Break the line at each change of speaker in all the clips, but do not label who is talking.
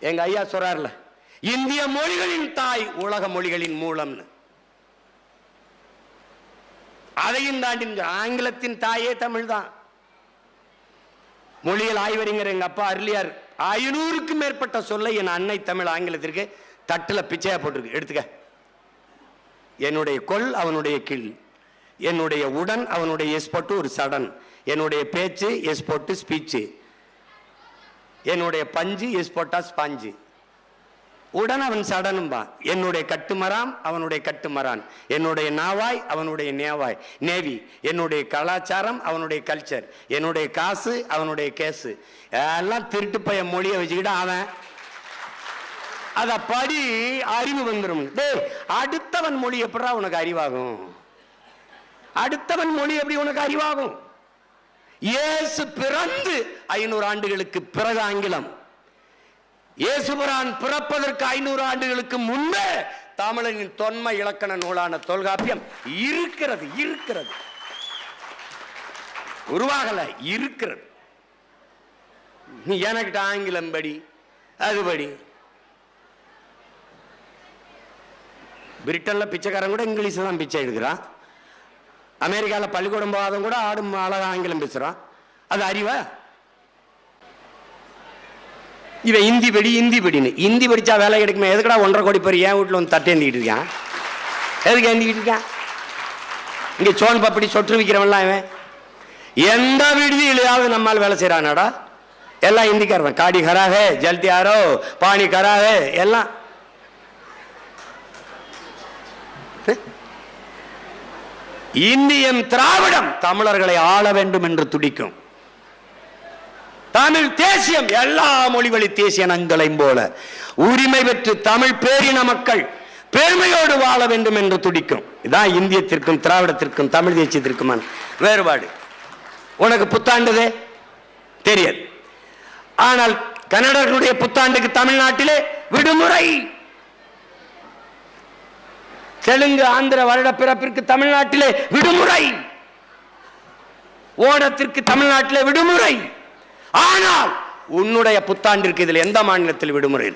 எங்க ஐயா சொல்றாருல இந்திய மொழிகளின் தாய் உலக மொழிகளின் மூலம்னு. அதையும் தாண்டி ஆங்கிலத்தின் தாயே தமிழ் தான் மொழியில் ஆய்வறிஞர் எங்க அப்பா அருளியார் ஐநூறுக்கும் மேற்பட்ட சொல்லை என் அன்னை தமிழ் ஆங்கிலத்திற்கு தட்டுல பிச்சையா போட்டிருக்கு. எடுத்துக்க. என்னுடைய கொல் அவனுடைய கீழ் என்னுடைய உடன் அவனுடைய எஸ்போட்டு ஒரு சடன் என்னுடைய பேச்சு எஸ்போட்டு ஸ்பீச்சு என்னுடைய பஞ்சு எஸ் போட்டா ஸ்பாஞ்சு உடன் அவன் சடனும்பா என்னுடைய கட்டுமராம் அவனுடைய கட்டுமரான். என்னுடைய நாவாய் அவனுடைய நேவாய். நேவி என்னுடைய கலாச்சாரம் அவனுடைய கல்ச்சர் என்னுடைய காசு அவனுடைய கேசு. எல்லாம் திருட்டு பைய மொழியை வச்சுக்கிட்டு அவன். அதை படி அறிவு வந்துடும் டேய் அடுத்தவன் மொழி எப்படா உனக்கு அறிவாகும்? அடுத்தவன் மொழி எப்படி உனக்கு அறிவாகும்? இயேசு பிறந்து ஐநூறு ஆண்டுகளுக்கு பிறகு ஆங்கிலம். இயேசுபுரான் பிறப்பதற்கு ஐநூறு ஆண்டுகளுக்கு முன்பே தமிழனின் தொன்மை இலக்கண நூலான தொல்காப்பியம் இருக்கிறது இருக்கிறது. உருவாகல இருக்கிறது. நீ எனக்கிட்ட ஆங்கிலம் படி அதுபடி பிரிட்டன்ல பிச்சைக்காரன் கூட இங்கிலீஷ் தான் பிச்சை எடுக்கிறான். அமெரிக்காவில் பள்ளிக்கூடம் போகாதவங்க கூட ஆடும் அழகா ஆங்கிலம் பேசுறான் அது அறிவா? இவன் இந்தி படி இந்தி படின்னு. இந்தி படித்தா வேலை கிடைக்குமே. எதுக்குடா ஒன்றரை கோடி பேர் என் வீட்டில் வந்து தட்டேந்திக்கிட்டு இருக்கான்? எதுக்கு ஏந்திக்கிட்டு இருக்கான்? இங்கே சோன் பப்படி சொற்று விற்கிறவன்லாம் இவன். எந்த விடுதியிலையாவது நம்மால் வேலை செய்கிறானாடா எல்லாம் இந்திக்காரன். காடி கராகே ஜல்தி ஆரோ பாணி கராகே எல்லாம். இந்தியன் திராவிடம் தமிழர்களை ஆள வேண்டும் என்று துடிக்கும். தமிழ் தேசியம் எல்லா மொழிவழி தேசிய நங்களையும் போல. உரிமை பெற்று தமிழ் பேரின மக்கள் பெருமையோடு வாழ வேண்டும் என்று துடிக்கும். இதான் இந்தியத்திற்கும் திராவிடத்திற்கும் தமிழ் தேசியத்திற்குமான வேறுபாடு. உனக்கு புத்தாண்டுதே? தெரியாது. ஆனால் கன்னடர்களுடைய புத்தாண்டுக்கு தமிழ்நாட்டிலே விடுமுறை! தெலுங்கு ஆந்திர வருட பிறப்பிற்கு தமிழ்நாட்டிலே விடுமுறை. ஓணத்திற்கு தமிழ்நாட்டிலே விடுமுறை. ஆனால் உன்னுடைய புத்தாண்டிற்கு இதில் எந்த மாநிலத்தில் விடுமுறை?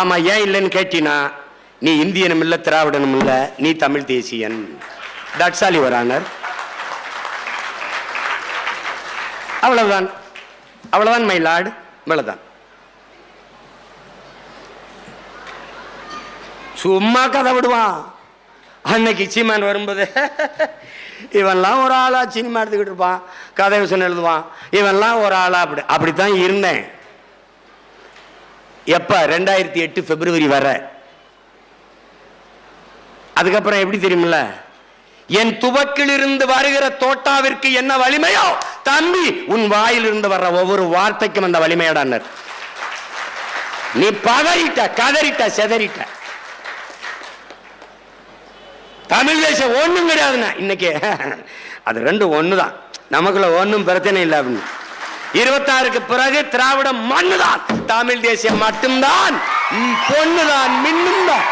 ஆமா ஏன் இல்லைன்னு கேட்டினா நீ இந்தியனும் இல்ல திராவிடனும் இல்ல நீ தமிழ் தேசியன். தட்ஸ் ஆல் யுவர் ஆனர் அவ்வளவுதான். அவ்வளவுதான் மை லார்டு இவ்வளவுதான். சும்மா கதை விடுவான். அன்னைக்கு சீமான் வரும்போது இவன்லாம் ஒரு ஆளா சினிமா எடுத்துக்கிட்டு இருப்பான் கதை விஷயம் எழுதுவான். இவன்லாம் ஒரு ஆளா அப்படி அப்படித்தான் இருந்தேன். எப்ப? ரெண்டாயிரத்தி எட்டு பிப்ரவரி வர. அதுக்கப்புறம் எப்படி தெரியுமில்ல? என் துவக்கிலிருந்து வருகிற தோட்டாவிற்கு என்ன வலிமையோ தம்பி உன் வாயிலிருந்து வர்ற ஒவ்வொரு வார்த்தைக்கும் அந்த வலிமையோட நீ பதறிட்ட கதறிட்ட செதறிட்ட. தமிழ் தேசம் ஒன்றும் கிடையாதுண்ணா இன்னைக்கு. அது ரெண்டும் தான் நமக்குள்ள ஒன்றும் பிரச்சனை இல்லை அப்படின்னு. இருபத்தாறுக்கு பிறகு திராவிடம் மண்ணுதான். தமிழ் தேசியம் மட்டும்தான். பொண்ணுதான் மின்னும் தான்